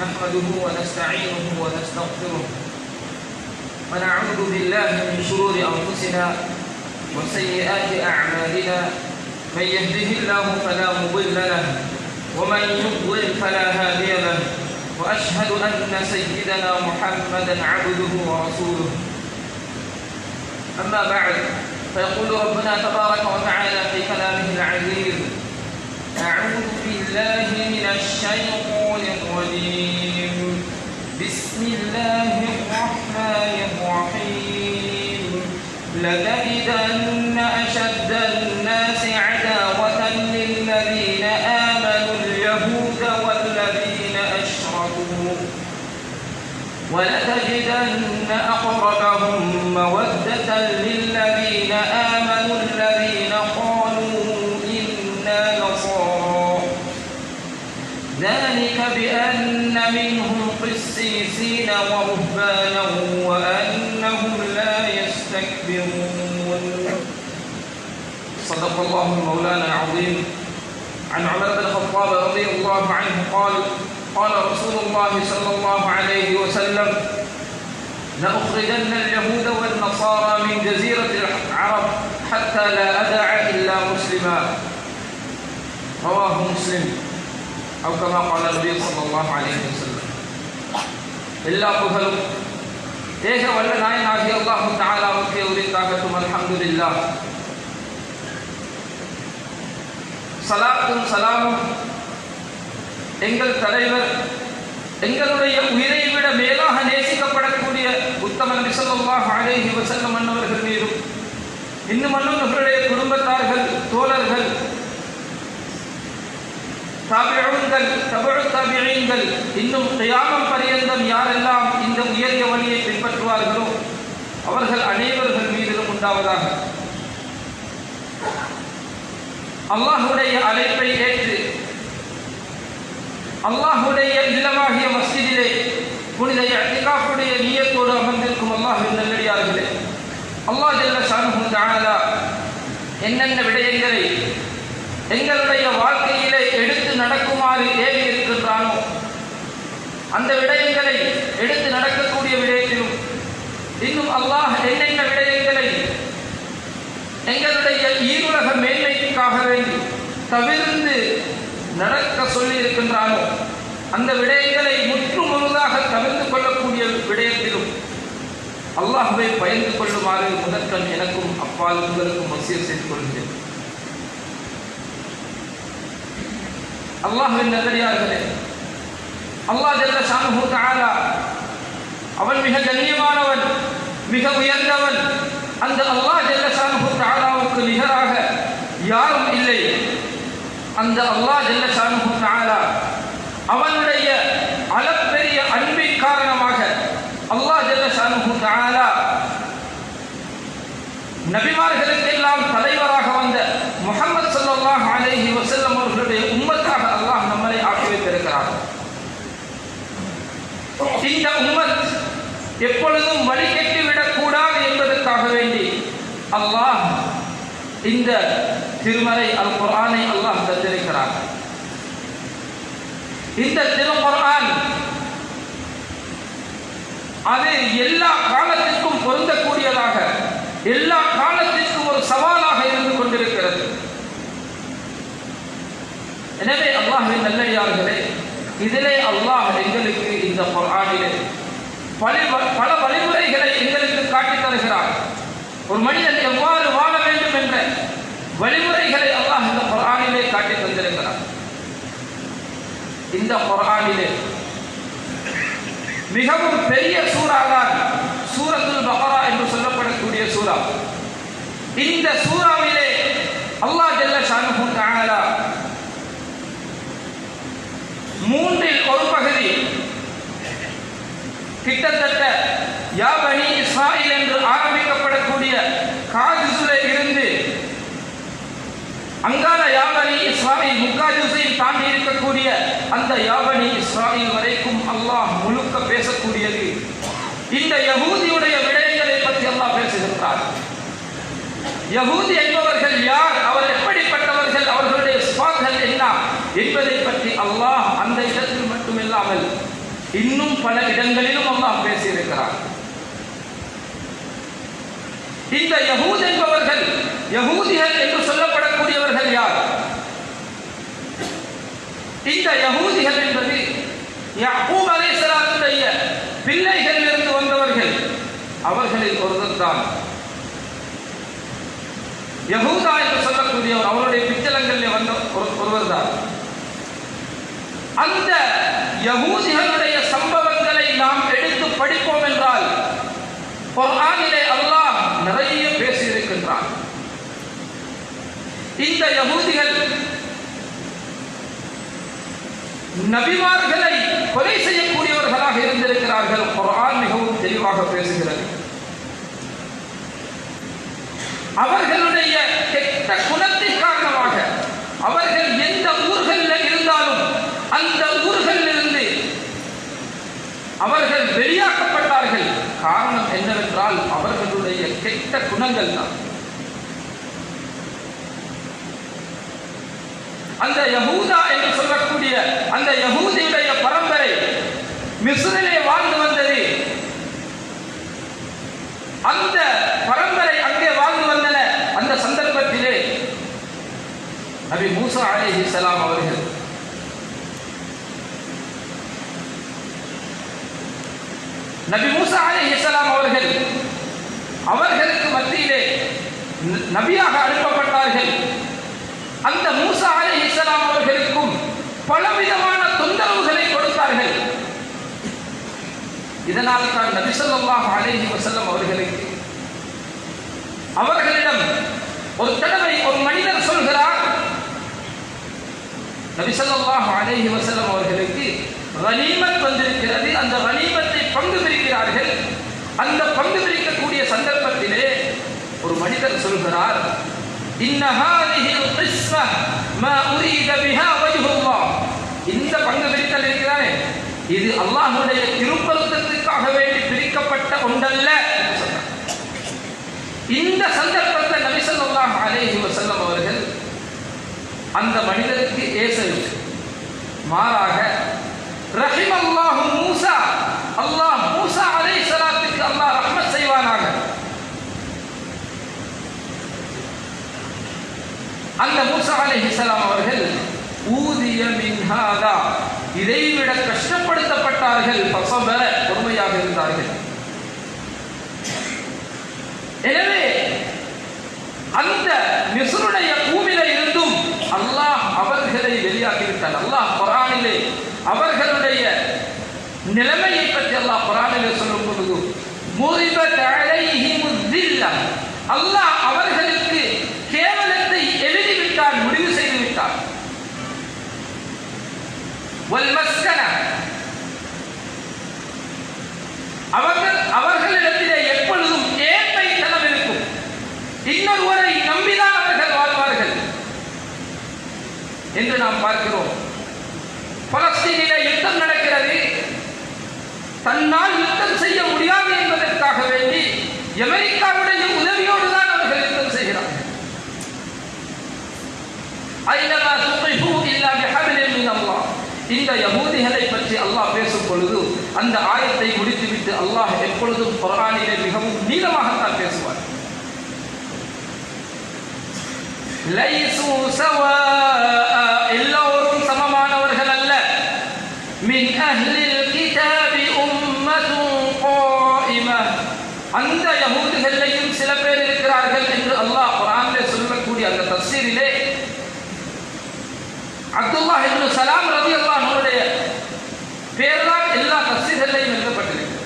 نحمده ونستعينه ونستغفره. ونعوذ بالله من شرور أنفسنا وسيئات أعمالنا. من يهده الله فلا مضل له ومن يضلل فلا هادي له. وأشهد أن سيدنا محمدا عبده ورسوله. أما بعد فيقول ربنا تبارك وتعالى في كلامه العزيز أعوذ بالله من الشيطان الرجيم. بسم الله الرحمن الرحيم. لتجدن أشد الناس عداوة للذين آمنوا اليهود والذين أشركوا. ولتجدن أقربهم مودة للذين صدق الله مولانا العظيم عن عمر بن الخطاب رضي الله عنه قال قال رسول الله صلى الله عليه وسلم لأخرجن اليهود والنصارى من جزيرة العرب حتى لا أدع إلا مسلما رواه مسلم أو كما قال النبي صلى الله عليه وسلم எல்லா புகழும் ஏக வல்ல நாயனாகி அல்லாஹு தாலாவுக்கு உரித்தாகட்டும் அல்ஹம்துலில்லா சலாத்தும் சலாமும். எங்கள் தலைவர் எங்களுடைய உயிரை விட மேலாக நேசிக்கப்படக்கூடிய உத்தம நபிசல்லாஹ் அலேஹி வசல்லம் மன்னவர்கள் மீதும் இன்னும் மன்னவர்களுடைய குடும்பத்தார்கள் தோழர்கள் தாபிழங்கள் தபழு தாபிழங்கள் இன்னும் தியாகம் பரியந்தம் யாரெல்லாம் இந்த உயரிய வழியை பின்பற்றுவார்களோ அவர்கள் அனைவர்கள் மீதிலும் உண்டாவதாக. அல்லாஹுடைய அழைப்பை ஏற்று அல்லாஹுடைய இல்லமாகிய மஸ்ஜிதிலே புனித அத்திகாஃபுடைய நீயத்தோடு அமர்ந்திருக்கும் அல்லாஹின் நல்லடியார்களே அல்லாஹ் ஜல்ல சாமி தானதா என்னென்ன விடயங்களை எங்களுடைய வாழ்க்கையிலே எடுத்து நடக்குமாறு ஏவி இருக்கின்றானோ அந்த விடயங்களை எடுத்து நடக்கக்கூடிய விடயத்திலும் இன்னும் அல்லாஹ் என்னென்ன விடயங்களை எங்களுடைய ஈருலக மேன்மைக்கு வேண்டி தவிர்ந்து நடக்க சொல்லி இருக்கின்றானோ அந்த விடயங்களை முற்று முழுதாக தவிர்த்து கொள்ளக்கூடிய விடயத்திலும் அல்லாஹுவை பயந்து கொள்ளுமாறு முதற்கண் எனக்கும் அப்பால் உங்களுக்கும் வசியம் செய்து கொள்கிறேன். அல்லாஹுவின் நல்லடியார்களே அல்லாஹ் ஜல்ல சாமு தாரா அவன் மிக கண்ணியமானவன் மிக உயர்ந்தவன். அந்த அல்லாஹ் ஜல்ல சாமு தாராவுக்கு நிகராக யாரும் இல்லை. அந்த அல்லாஹ் ஜல்ல ஷானுஹு அவனுடைய அளப்பெரிய அன்பின் காரணமாக அல்லாஹ் ஜல்ல ஷானுஹு நபிமார்களுக்கு எல்லாம் தலைவராக வந்த முகமது சல்லாஹ் அலேஹி வசல்லம் அவர்களுடைய உம்மத்தாக அல்லாஹ் நம்மளை ஆக்கி வைத்திருக்கிறார். இந்த உம்மத் எப்பொழுதும் வழிகட்டி விடக்கூடாது என்பதற்காக வேண்டி அல்லாஹ் இந்த திருமறை அல் குரானை அல்லாஹ் தந்திருக்கிறார். இந்த திருக்குர்ஆன் அது எல்லா காலத்திற்கும் பொருந்தக்கூடியதாக எல்லா காலத்திற்கும் ஒரு சவாலாக இருந்து கொண்டிருக்கிறது. எனவே அல்லாஹின் நல்லையார்களே இதிலே அல்லாஹ் எங்களுக்கு இந்த குர்ஆனிலே பல பல வழிமுறைகளை எங்களுக்கு காட்டித் தருகிறார் ஒரு மனிதன் எவ்வாறு வாழ வேண்டும் என்ற வழிமுறைகளை அல்லாஹ் இந்த குர்ஆனிலே காட்டித் தந்திருக்கிறார் இந்த குரானிலே மிகவும் பெரிய சூறாதான் சூரத்துல் பகரா என்று சொல்லப்படக்கூடிய சூறா. இந்த சூறாவிலே அல்லாஹ் ஜல்ல ஷானுஹு தானலா மூன்றில் ஒரு பகுதி கிட்டத்தட்ட யாபனி இஸ்ராயில் என்று ஆரம்பிக்கப்பட காஜுசுல இருந்து அங்கால யாபனி இஸ்ராயில் முக்காஜுசையில் தாண்டி இருக்கக்கூடிய அந்த யாபனி இஸ்ராயில் வரைக்கும் அல்லாஹ் முழுக்க பேசக்கூடியது இந்த யகூதியுடைய விடயங்களை பற்றி அல்லாஹ் பேசுகின்றார் யகூதி என்பவர்கள் யார்? அவர் எப்படிப்பட்டவர்கள்? அவர்களுடைய ஸ்பாக்கள் என்ன? என்பதை பற்றி அல்லாஹ் அந்த இடத்தில் மட்டுமில்லாமல் இன்னும் பல இடங்களிலும் அல்லாஹ் பேசியிருக்கிறார் இந்த யகூத் என்பவர்கள் யகூதிகள் என்று சொல்லப்படக்கூடியவர்கள் யார்? இந்த யகூதிகள் என்பது யாக்கூப் அலைஹிஸ்ஸலாத்துடைய பிள்ளைகளில் பிள்ளைகளிலிருந்து வந்தவர்கள். அவர்களில் ஒருவர் தான் யகூதா என்று சொல்லக்கூடியவர் அவருடைய பிச்சலங்களில் வந்த ஒருவர் தான் அந்த யகூதிகளுடைய சம்பவங்களை நாம் எடுத்து படிப்போம் என்றால் குர்ஆனிலே அல்லாஹ் நிறைய பேசியிருக்கின்றான். இந்த யகூதிகள் நபிமார்களை கொலை செய்யக்கூடியவர்களாக இருந்திருக்கிறார்கள். குர்ஆன் மிகவும் தெளிவாக பேசுகிறது. அவர்களுடைய கெட்ட குணத்தின் காரணமாக அவர்கள் எந்த ஊர்களில் இருந்தாலும் அந்த ஊர்களில் இருந்து அவர்கள் வெளியாக்கப்பட்டார்கள். காரணம் என்னவென்றால் அவர்களுடைய கெட்ட குணங்கள் தான். அந்த யகூதா என்று சொல்லக்கூடிய அந்த யகூதியுடைய பரம்பரை மிஸ்ரிலே வாழ்ந்து வந்தது. அந்த பரம்பரை அங்கே வாழ்ந்து வந்தன அந்த சந்தர்ப்பத்திலே நபி மூசா அலைஹிஸ்ஸலாம் அவர்கள். நபி மூசா அலைஹிஸ்ஸலாம் அவர்கள் அவர்களுக்கு மத்தியிலே நபியாக அனுப்பப்பட்டார்கள். அந்த மூசா அலைஹிஸ்ஸலாம் அவர்களுக்கும் பலவிதமான தொந்தரவுகளை கொடுத்தார்கள். இதனால் தான் நபி ஸல்லல்லாஹு அலைஹி அவர்களுக்கு அவர்களிடம் ஒரு தடவை ஒரு மனிதர் சொல்கிறார் நபி ஸல்லல்லாஹு அலஹி வசலம் அவர்களுக்கு வலிமத் வந்திருக்கிறது. அந்த வலிமத்தை பங்கு பிரிக்கிறார்கள். அந்த பங்கு பிரிக்கக்கூடிய சந்தர்ப்பத்திலே ஒரு மனிதர் சொல்கிறார் இந்த பங்கு பிரித்தல் இருக்கிறானே. இது அல்லாஹுடைய திருப்பத்தத்துக்காக வேண்டி பிரிக்கப்பட்ட ஒன்றல்ல இந்த சந்தர்ப்பத்தை நபிசல்லாஹ் அலேஹி வசல்லம் அவர்கள் அந்த மனிதருக்கு ஏசவில்லை மாறாக ரஹிம் அல்லாஹு மூசா. அல்லாஹ் மூசா அலை சலாத்துக்கு அல்லாஹ் ரஹ்மத் செய்வானாக. அந்த மூசா அலைஹிஸ்ஸலாம் அவர்கள் ஊதிய மின்ஹாதா இதைவிட கஷ்டப்படுத்தப்பட்டார்கள். பசம்பர பொறுமையாக இருந்தார்கள். எனவே அந்த மிசுருடைய பூமியில இருந்தும் அல்லாஹ் அவர்களை வெளியாகிவிட்டார் அல்லாஹ் அவர்களுடைய நிலைமையை பற்றி அல்லாஹ் குரானிலே சொல்லும் பொழுது முறிபத் அலைஹிமு தில்லா. அல்லாஹ் அவர்களுக்கு கேவலத்தை எழுதிவிட்டார் முடிவு செய்து விட்டார் வல்மஸ்கன அவர்கள் அவர்களிடத்திலே எப்பொழுதும் ஏழ்மைத்தனம் இருக்கும். இன்னொருவரை நம்பிதான் அவர்கள் வாழ்வார்கள். என்று நாம் பார்க்கிறோம். பலஸ்தீனிலே யுத்தம் நடக்கிறது. தன்னால் யுத்தம் செய்ய முடியாது என்பதற்காக வேண்டி அமெரிக்காவுடைய உதவியோடு தான் அவர்கள் யுத்தம் செய்கிறார்கள். ஐநமா இல்லா மின் அல்லாஹ். இந்த யகூதிகளை பற்றி அல்லாஹ் பேசும் பொழுது அந்த ஆயத்தை முடித்துவிட்டு அல்லாஹ் எப்பொழுதும் குர்ஆனிலே மிகவும் நீளமாகத்தான் பேசுவார். லைசு சவாஅ அந்த யகூதிகளிலேயும் சில பேர் இருக்கிறார்கள் என்று அல்லாஹ் குர்ஆனிலே சொல்லக்கூடிய அந்த தஃசீரிலே அப்துல்லா இப்னு சலாம் ரலியல்லாஹு அன்ஹுடைய பேர்தான் எல்லா தஃசீர்களையும் எழுதப்பட்டிருக்கிறது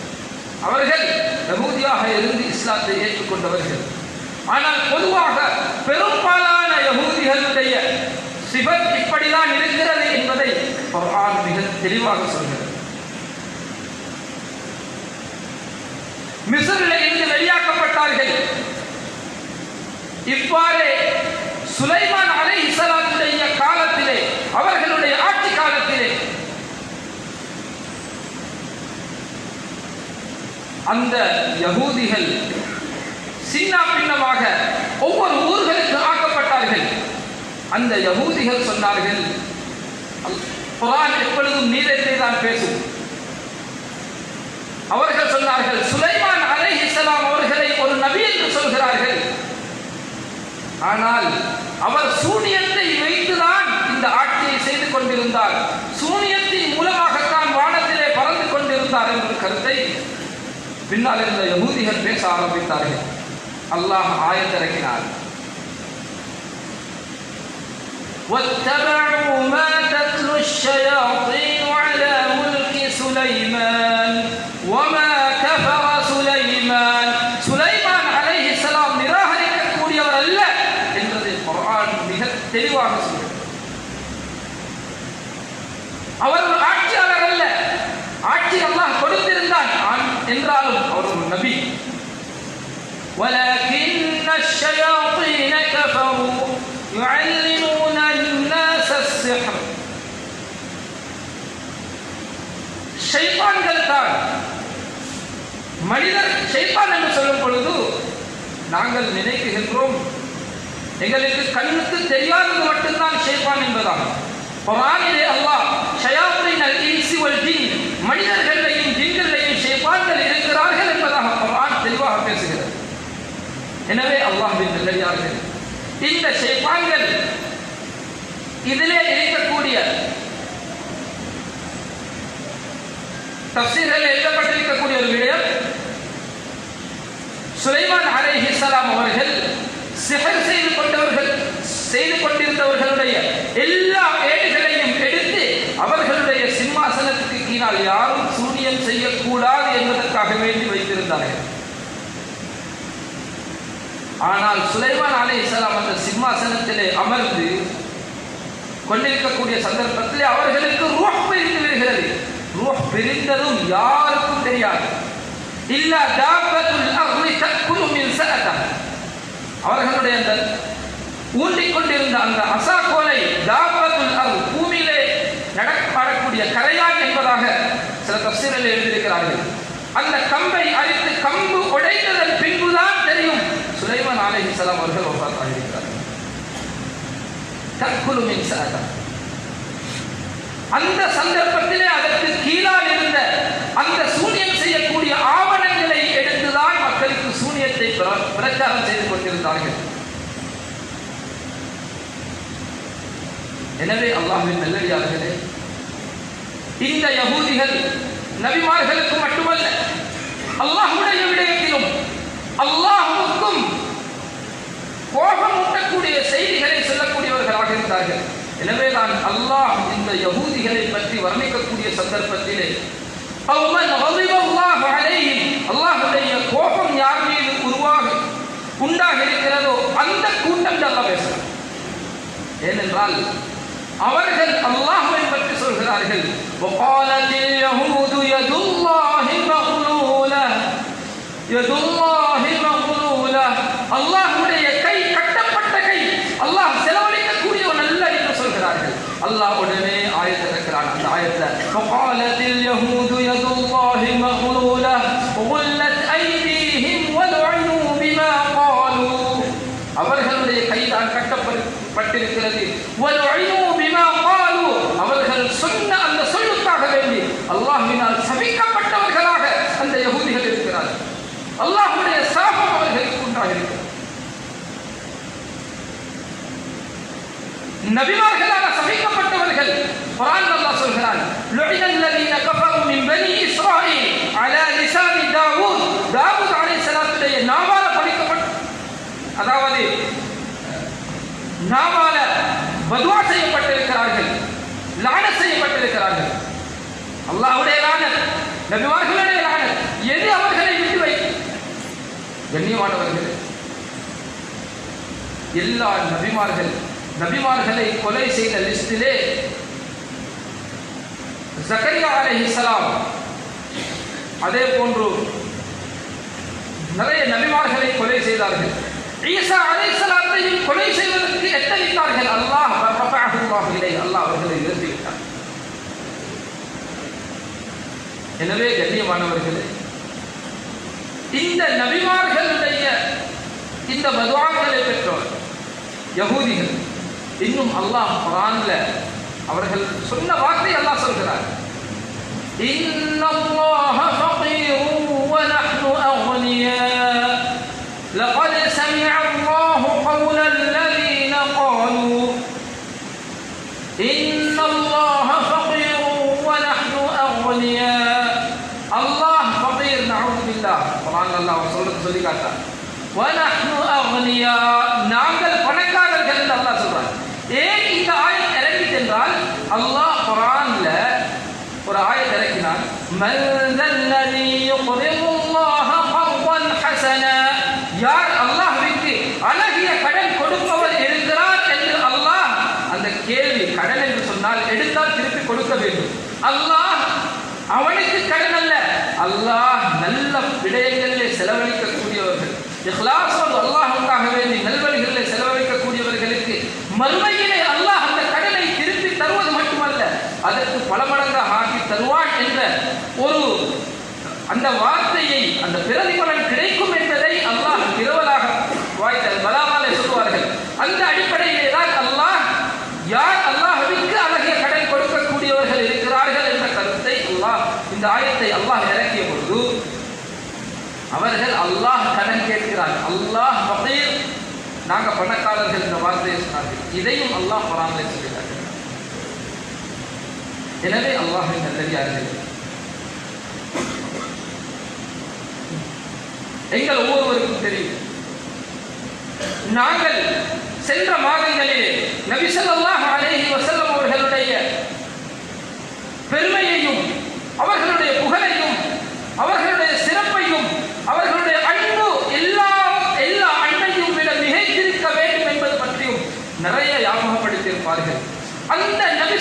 அவர்கள் யகூதியாக இருந்து இஸ்லாத்தை ஏற்றுக்கொண்டவர்கள். ஆனால் பொதுவாக பெரும்பாலான யகூதிகளுடைய சிவன் இப்படிதான் இருக்கிறது என்பதை குரான் மிக தெளிவாக சொல்கிறது. மிசரில் இருந்து வெளியாக்கப்பட்டார்கள். இவ்வாறே சுலைமான் அலை இஸ்லாத்துடைய காலத்திலே அவர்களுடைய ஆட்சி காலத்திலே அந்த யகூதிகள் சின்ன பின்னமாக ஒவ்வொரு ஊர்களுக்கு ஆக்கப்பட்டார்கள். அந்த யகூதிகள் சொன்னார்கள் குரான் எப்பொழுதும் நீதத்தை தான் பேசும். அவர்கள் சொன்னார்கள் சுலை ஆனால் அவர் சூனியத்தை வைத்துதான் இந்த ஆட்சியை செய்து கொண்டிருந்தார் சூனியத்தின் மூலமாகத்தான் வானத்திலே பறந்து கொண்டிருந்தார் என்ற கருத்தை பின்னால் இருந்த யகூதிகள் பேச ஆரம்பித்தார்கள் அல்லாஹ் ஆயத்திறக்கினார் واتبعوا ما تتلو الشياطين على ملك سليمان அவர் ஒரு ஆட்சியாளர் அல்ல ஆட்சி அல்லாஹ் கொடுத்திருந்தான் ஆன்- என்றாலும் அவர் ஒரு நபி ولكن الشياطين كفروا يعلمون الناس السحر ஷைத்தான்கள் தான் மனிதர் ஷைத்தான் என்று சொல்லும் பொழுது நாங்கள் நினைக்குகின்றோம் எங்களுக்கு கண்ணுக்கு தெரியாதது மட்டும்தான் ஷைத்தான் என்பதாகும் குர்ஆனிலே அல்லாஹ் ஷயாத்தீன் அல் இன்சி வல் ஜின் மனிதர்களையும் ஜின்களையும் ஷைத்தான்கள் இருக்கிறார்கள் என்பதாக குர்ஆன் தெளிவாக பேசுகிறது. எனவே அல்லாஹ்வின் நல்லடியார்கள் இந்த ஷைத்தான்கள் இதிலே இருக்கக்கூடிய தப்சீர்கள் எழுதப்பட்டிருக்கக்கூடிய ஒரு விடயம் சுலைமான் அலை அலைஹிஸ்ஸலாம் அவர்கள் சிஹர் செய்து கொண்டவர்கள் செய்து கொண்டிருந்தவர்களுடைய எல்லா ஏடுகளையும் எடுத்து அவர்களுடைய சிம்மாசனத்துக்கு யாரும் சூனியம் செய்யக்கூடாது என்பதற்காக வேண்டி வைத்திருந்தார்கள். ஆனால் சுலைமான் அலைஹிஸ்ஸலாம் அந்த சிம்மாசனத்திலே அமர்ந்து கொண்டிருக்கக்கூடிய சந்தர்ப்பத்திலே அவர்களுக்கு ரூஹ் பிரிந்து விடுகிறது. ரூஹ் பிரிந்ததும் யாருக்கும் தெரியாது. இல்லா தாபத்துல் அர்லி தக்குலு மின் அவர்களுடைய அந்த ஊண்டிக் கொண்டிருந்த அந்த அசாக்கோலை தாபத்துல் அர்ல் பூமி நடப்பாடக்கூடிய கரையான் என்பதாக சில தப்சீரில் எழுதியிருக்கிறார்கள். அந்த கம்பை அரித்து கம்பு உடைத்ததன் பின்புதான் தெரியும் சுலைமான் அலைஹிஸ்ஸலாம் அவர்கள் வஃபாத்தாக இருக்கிறார்கள் தக்குலு மின் அந்த சந்தர்ப்பத்திலே அதற்கு கீழால் இருந்த அந்த சூனியம் செய்யக்கூடிய ஆவணங்களை எடுத்துதான் மக்களுக்கு சூனியத்தை பிர- பிரச்சாரம் செய்து கொண்டிருந்தார்கள் எனவே அல்லாஹின் நல்லடியார்களே இந்த யகூதிகள் நபிமார்களுக்கு மட்டுமல்ல அல்லாஹுடைய விடயத்திலும் அல்லாஹுக்கும் கோபம் ஊட்டக்கூடிய செய்திகளை சொல்லக்கூடியவர்களாக இருந்தார்கள். எனவே நான் அல்லாஹ் இந்த யகூதிகளை பற்றி வர்ணிக்கக்கூடிய சந்தர்ப்பத்திலே அல்லாஹுடைய கோபம் யார் மீது உருவாக உண்டாக இருக்கிறதோ அந்த கூட்டம் நல்லா பேசலாம் ஏனென்றால் அவர்கள் அல்லாஹ்வை பற்றி சொல்கிறார்கள் وقالت اليهود يد الله مغلولة يد الله مغلولة அல்லாஹ்வுடைய கை கட்டப்பட்ட கை அல்லாஹ் செலவழிக்கக்கூடியவன் அல்ல என்று சொல்கிறார்கள் அல்லாஹ் உடனே ஆயத்தை இருக்கிறான் அந்த ஆயத்தை وقالت اليهود நபிமார்களாக சபிக்கப்பட்டவர்கள் குர்ஆன் அல்லாஹ் சொல்கிறான் لُعِنَ الَّذِينَ كَفَرُوا مِنْ بَنِي إِسْرَائِيلَ عَلَى لِسَانِ دَاوُودَ தாவூத் அலைஹிஸ்ஸலாத்துடைய நாவால படிக்கப்பட்ட அதாவது நாவால பதுவா செய்யப்பட்டிருக்கிறார்கள் லான செய்யப்பட்டிருக்கிறார்கள் அல்லாஹ்வுடைய லானத் நபிமார்களுடைய லானத் எது அவர்களை விட்டு வைக்கும் கண்ணியமானவர்கள் எல்லா நபிமார்கள் நபிமார்களை கொலை செய்த லிஸ்டிலே ஜக்கரியா இஸ்லாம் அதே போன்று நிறைய நபிமார்களை கொலை செய்தார்கள். ஈசா அலை இஸ்லாத்தையும் கொலை செய்வதற்கு எத்தனித்தார்கள் அல்லாஹ் இல்லை அல்லாஹ் அவர்களை நிறுத்திவிட்டார் எனவே கண்ணியமானவர்களே இந்த நபிமார்களுடைய இந்த மதுவாக்களை பெற்றோர் யகூதிகள் இன்னும் அல்லாஹ் குரான்ல அவர்கள் சொன்ன வார்த்தை அல்லாஹ் சொல்கிறார். إن الله فقير ونحن أغنياء لقد سمع الله قول الذين قالوا إن الله فقير ونحن أغنياء الله فقير نعوذ بالله قرآن الله وصلت صديقاتا ونحن أغنياء نعمل அல்லாஹ் குரான்ல ஒரு ஆயத் இறக்கினான் யார் அல்லாஹ் அல்லாஹ்விற்கு அழகிய கடன் கொடுப்பவர் இருக்கிறார் என்று அல்லாஹ் அந்த கேள்வி கடன் என்று சொன்னால் எடுத்தால் திருப்பி கொடுக்க வேண்டும். அல்லாஹ் அவனுக்கு கடன் அல்ல அல்லாஹ் நல்ல விடயங்களிலே செலவழிக்கக்கூடியவர்கள். இஹ்லாஸ் அந்த வார்த்தையை அந்த பிரதிபலன் கிடைக்கும் என்பதை அல்லாஹ் திருவலாக வாய்த்தல் பலாவாலே சொல்லுவார்கள். அந்த அடிப்படையிலே தான் அல்லாஹ் யார் அல்லாஹ்விற்கு அழகிய கடன் கொடுக்கக்கூடியவர்கள் இருக்கிறார்கள் என்ற கருத்தை அல்லாஹ் இந்த ஆயத்தை அல்லாஹ் இறக்கிய பொழுது அவர்கள் அல்லாஹ் கடன் கேட்கிறார். அல்லாஹ் ஃபகீர் நாங்க பணக்காரர்கள் இந்த வார்த்தையை சொன்னார்கள். இதையும் அல்லாஹ் குரானிலே எனவே அல்லாஹின் நல்லடியார்கள் எங்கள் ஒவ்வொருவருக்கும் தெரியும். நாங்கள் சென்ற மாதங்களிலே நபி அலேஹி வசல்லம் அவர்களுடைய பெருமையையும் அவர்களுடைய புகழையும் அவர்களுடைய சிறப்பையும் அவர்களுடைய அன்பு எல்லா எல்லா அன்பையும் விட மிகைத்திருக்க வேண்டும் என்பது பற்றியும் நிறைய ஞாபகப்படுத்தியிருப்பார்கள். அந்த நபி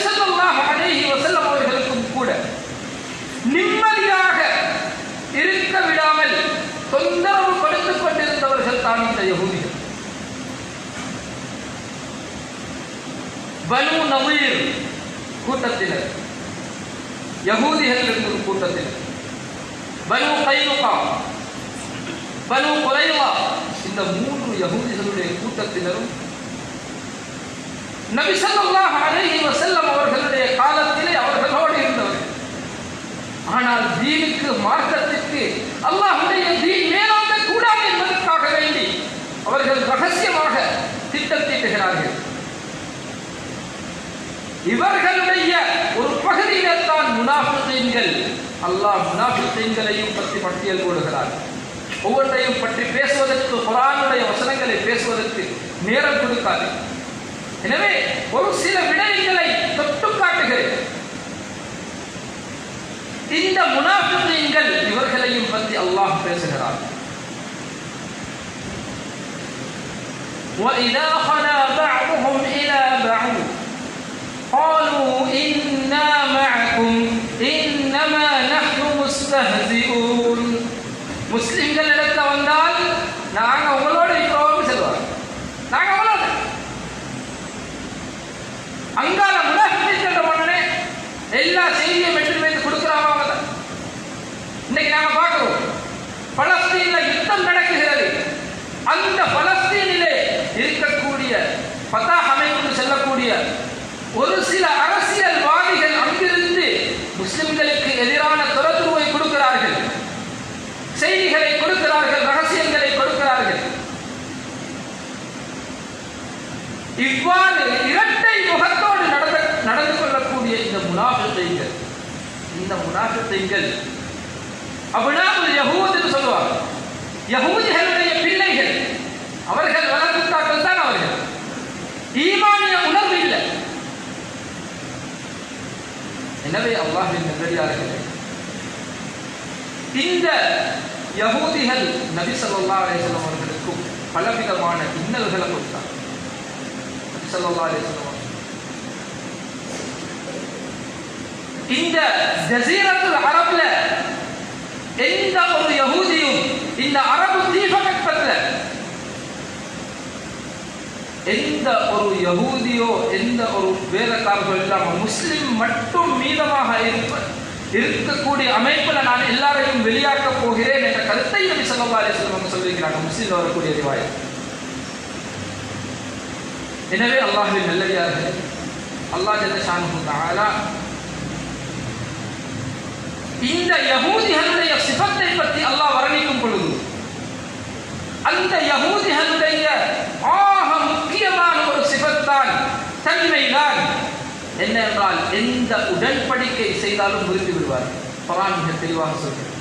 அலேஹி வசல்லம் அவர்களுக்கும் கூட நிம்ம கொண்டிருந்தவர்கள் தான் இந்த பனு நவீர் கூட்டத்தினர். யகூதிகள் என்ற கூட்டத்தினர். பனு கைனுகா பனு குறைவா இந்த மூன்று யகூதிகளுடைய கூட்டத்தினரும் நபி ஸல்லல்லாஹு அலைஹி வஸல்லம் அவர்களுடைய காலத்திலே அவர்களோடு இருந்தவர்கள். ஆனால் தீனுக்கு மார்க்கத்திற்கு அல்லாஹ்வுடைய தீன் மேலோங்க கூடாது என்பதற்காக வேண்டி அவர்கள் ரகசியமாக திட்டம் தீட்டுகிறார்கள் இவர்களுடைய ஒரு பகுதியினர் தான் அல்லாஹ் முனாஃபிகீன்களையும் பற்றி பட்டியல் போடுகிறார். ஒவ்வொன்றையும் பற்றி பேசுவதற்கு குரானுடைய வசனங்களை பேசுவதற்கு நேரம் கொடுக்காது. எனவே ஒரு சில விடயங்களை தொட்டு காட்டுகிறேன். இந்த முனாஃபிகீன்கள் இவர்களையும் பற்றி அல்லாஹ் பேசுகிறார் وإذا خلا بعضهم إلى بعض قالوا إنا معكم إنما نحن مستهزئون முஸ்லிம்கள் இடத்துல வந்தால் நாங்க உங்களோட இருக்கிறோம்னு சொல்லுவாங்க நாங்க உங்களோட அங்கால முனாஃபிகீன்கள் உடனே எல்லா செய்தியும் வெற்றி வைத்து கொடுக்குறாங்க அவங்க தான் இன்னைக்கு நாங்க பார்க்கிறோம் பலஸ்தீன்ல யுத்தம் நடக்குகிறது அந்த பலஸ்தீனிலே இருக்கக்கூடிய பத்தாஹ் அமைப்புக்கு செல்லக்கூடிய ஒரு சில அரசியல்வாதிகள் அங்கிருந்து முஸ்லிம்களுக்கு எதிரான துரத்துருவை கொடுக்கிறார்கள். செய்திகளை கொடுக்கிறார்கள் ரகசியங்களை கொடுக்கிறார்கள். இவ்வாறு இரட்டை முகத்தோடு நடந்த நடந்து கொள்ளக்கூடிய இந்த முனாஃபித்தைகள் இந்த முனாஃபித்தைகள் யகூத் என்று சொல்லுவாங்க. யகூதிகளுடைய பிள்ளைகள் அவர்கள் வளர்ந்து ஈமானிய உணர்வு இல்லை. எனவே அல்லாஹின் நெருடியார்களே இந்த யகூதிகள் நபி ஸல்லல்லாஹு அலைஹி அவர்களுக்கும் பலவிதமான இன்னல்களை கொடுத்தார். நபி ஸல்லல்லாஹு அலைஹி இந்த ஜசீரத்துல் அரபுல எந்த ஒரு யகூதியும் இந்த அரபு தீபகற்பத்தில் எந்த ஒரு யகூதியோ எந்த ஒரு வேதக்காரர்களோ இல்லாமல் முஸ்லிம் மட்டும் மீதமாக இருப்ப இருக்கக்கூடிய அமைப்புல நான் எல்லாரையும் வெளியாக்க போகிறேன் என்ற கருத்தை நபி ஸல்லல்லாஹு அலைஹி சொல்லியிருக்கிறாங்க. முஸ்லீம் வரக்கூடிய ரிவாய் எனவே அல்லாஹின் நல்லடியார்களே அல்லாஹ் ஜல்ல ஷானுஹு இந்த யகூதிகளுடைய சிபத்தை பற்றி அல்லாஹ் வர்ணிக்கும் பொழுது அந்த யகூதிகளுடைய ஆ என்ன என்றால் எந்த உடன்படிக்கை செய்தாலும் முறிந்து விடுவார். குரான் மிக தெளிவாக சொல்கிறார்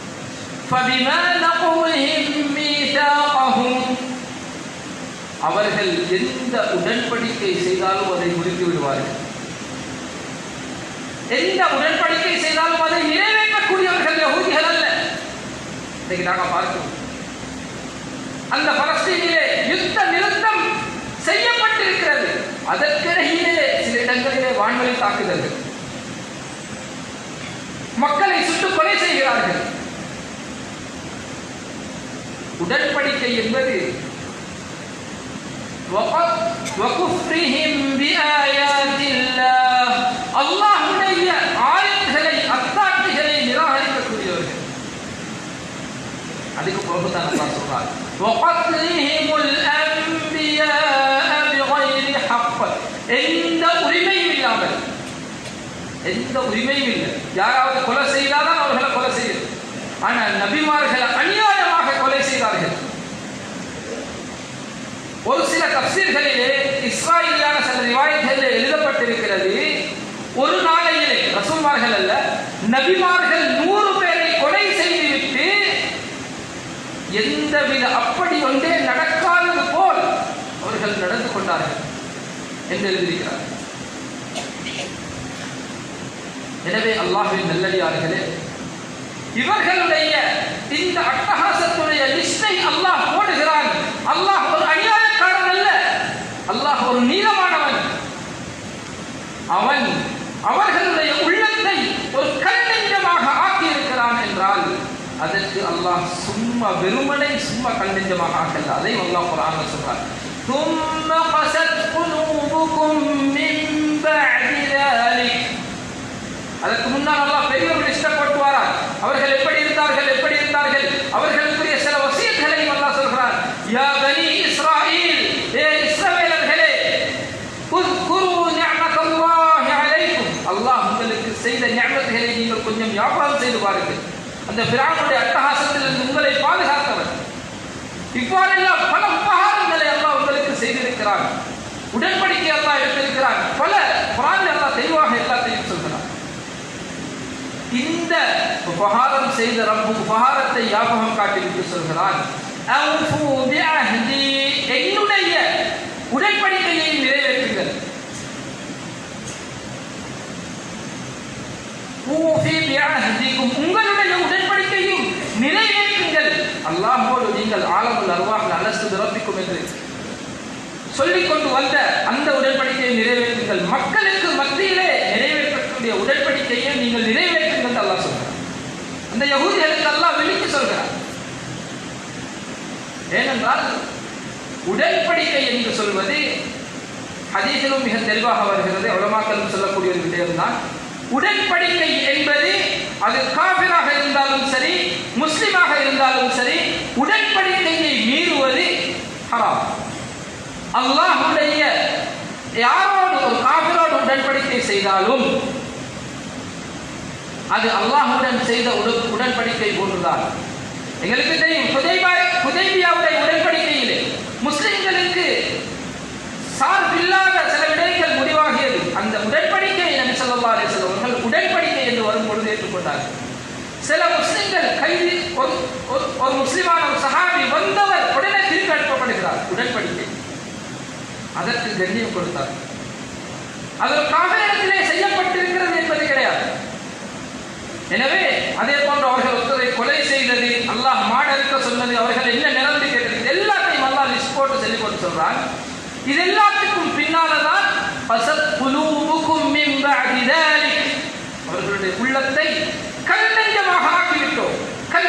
அவர்கள் எந்த உடன்படிக்கை செய்தாலும் அதை முடித்து விடுவார்கள். எந்த உடன்படிக்கை செய்தாலும் அதை நிறைவேற்றக்கூடியவர்கள் யகுதிகள் அல்ல. இன்னைக்கு நாங்கள் பார்க்கிறோம். அந்த பலஸ்தீனிலே யுத்த நிறுத்தம் செய்யப்பட்டிருக்கிறது. அதற்கிடையே இடங்களிலே வான்வழி தாக்குதல்கள் மக்களை சுட்டு கொலை செய்கிறார்கள். உடன்படிக்கை என்பது அல்லாஹுடைய ஆயத்துகளை அத்தாட்சிகளை நிராகரிக்கக்கூடியவர்கள். அதுக்கு பிறகுதான் சொல்றார் எந்த உரிமையும் இல்லை. யாராவது கொலை செய்தால்தான் அவர்களை கொலை செய்யும். ஆனால் நபிமார்களை அநியாயமாக கொலை செய்தார்கள். ஒரு சில தப்சீர்களிலே இஸ்ராயலியான சில ரிவாயத்திலே எழுதப்பட்டிருக்கிறது ஒரு நாளையிலே ரசூல்மார்கள் அல்ல நபிமார்கள் நூறு பேரை கொலை செய்துவிட்டு எந்தவித அப்படி ஒன்றே நடக்காதது போல் அவர்கள் நடந்து கொண்டார்கள் என்று எழுதியிருக்கிறார். எனவே அல்லாஹ்வின் நல்லடியார்களே இவர்களுடைய இந்த அட்டகாசத்துடைய லிஸ்டை அல்லாஹ் போடுகிறான் அல்லாஹ் ஒரு அநியாயக்காரன் அல்ல அல்லாஹ் ஒரு நீளமானவன் அவன் அவர்களுடைய உள்ளத்தை ஒரு கண்ணெஞ்சமாக ஆக்கியிருக்கிறான் என்றால் அதற்கு அல்லாஹ் சும்மா வெறுமனை சும்மா கண்ணெஞ்சமாக ஆக்கல அதை அல்லாஹ் குரான் சொல்றார் ثم قست قلوبكم من بعد ذلك அதற்கு முன்னால் அல்லாஹ் பெரியவர்கள் ஒரு அவர்கள் எப்படி இருந்தார்கள் எப்படி இருந்தார்கள்? அவர்களுக்குரிய சில வசியங்களையும் அல்லாஹ் சொல்கிறார் யா பனி இஸ்ராயில் ஏ இஸ்ரவேலர்களே உذ்குரு நிஅமத்தல்லாஹி அலைக்கும். அல்லாஹ் உங்களுக்கு செய்த நிஅமத்துகளை நீங்கள் கொஞ்சம் வியாபாரம் செய்து பாருங்கள். அந்த பிராமனுடைய அட்டகாசத்தில் இருந்து உங்களை பாதுகாத்தவர். இவ்வாறெல்லாம் பல உபகாரங்களை அல்லாஹ் உங்களுக்கு செய்திருக்கிறார் உடன்படிக்கை அல்லாஹ் எடுத்திருக்கிறார் பல குரான் அல்லாஹ் தெளிவாக எல்லாத்தையும் சொல்கிறான். இந்த உபகாரம் செய்த ரப்பு உபகாரத்தை யாபகம் காட்டிவிட்டு சொல்கிறான் என்னுடைய உடன்படிக்கையை நிறைவேற்றுங்கள். உங்களுடைய உடன்படிக்கையும் நிறைவேற்றுங்கள். அல்லாஹ்வோடு நீங்கள் ஆலமுல் அருவாக அலஸ்து பிறப்பிக்கும் என்று சொல்லிக் கொண்டு வந்த அந்த உடன்படிக்கையை நிறைவேற்றுங்கள். மக்கள் மத்தியிலே நிறைவேற்றக்கூடிய உடன்படிக்கையை நீங்கள் நிறைவேற்றுங்கள் என்று அல்லாஹ் சொல்கிறார் இந்த யகூதிகளுக்கு அல்லாஹ் விழித்து சொல்கிறார். ஏனென்றால் உடன்படிக்கை என்று சொல்வது ஹதீஸிலும் மிக தெளிவாக வருகிறது உலமாக்களும் சொல்லக்கூடிய ஒரு விடயம்தான் உடன்படிக்கை என்பது அது காபிராக இருந்தாலும் சரி முஸ்லிமாக இருந்தாலும் சரி உடன்படிக்கையை மீறுவது ஹராம். அல்லாஹுடைய யாரோடு ஒரு காபிரோடு உடன்படிக்கை செய்தாலும் அது அல்லாஹுடன் செய்த உடன் உடன்படிக்கை போன்றுதான். எங்களுக்கு தெரியும் ஹுதைபா ஹுதைபியாவுடைய உடன்படிக்கையிலே முஸ்லிம்களுக்கு சார்பில்லாத சில விடயங்கள் முடிவாகியது. அந்த உடன்படிக்கை நபி சொல்லா அலைஹி உடன்படிக்கை என்று வரும்பொழுது ஏற்றுக்கொண்டார்கள் சில முஸ்லிம்கள் கைதி ஒரு ஒரு முஸ்லிமான ஒரு சஹாபி வந்தவர் உடனே திருப்பி அனுப்பப்படுகிறார் உடன்படிக்கை. அதற்கு கண்ணியம் கொடுத்தார். அது இடத்திலே செய்யப்பட்டிருக்கிறது என்பது கிடையாது. எனவே அதே போன்று அவர்கள் ஒருத்தரை கொலை செய்தது அல்லாஹ் மாடலுக்கு சொன்னது அவர்கள் என்ன நிலந்து கேட்டது எல்லாத்தையும் அல்லாஹ் லிஸ்ட் போட்டு சொல்லி கொண்டு சொல்றான் இது எல்லாத்துக்கும் பின்னால்தான் பசத் குலூபுக்கும் அவர்களுடைய உள்ளத்தை கல் நெஞ்சமாக ஆக்கிவிட்டோம் கல்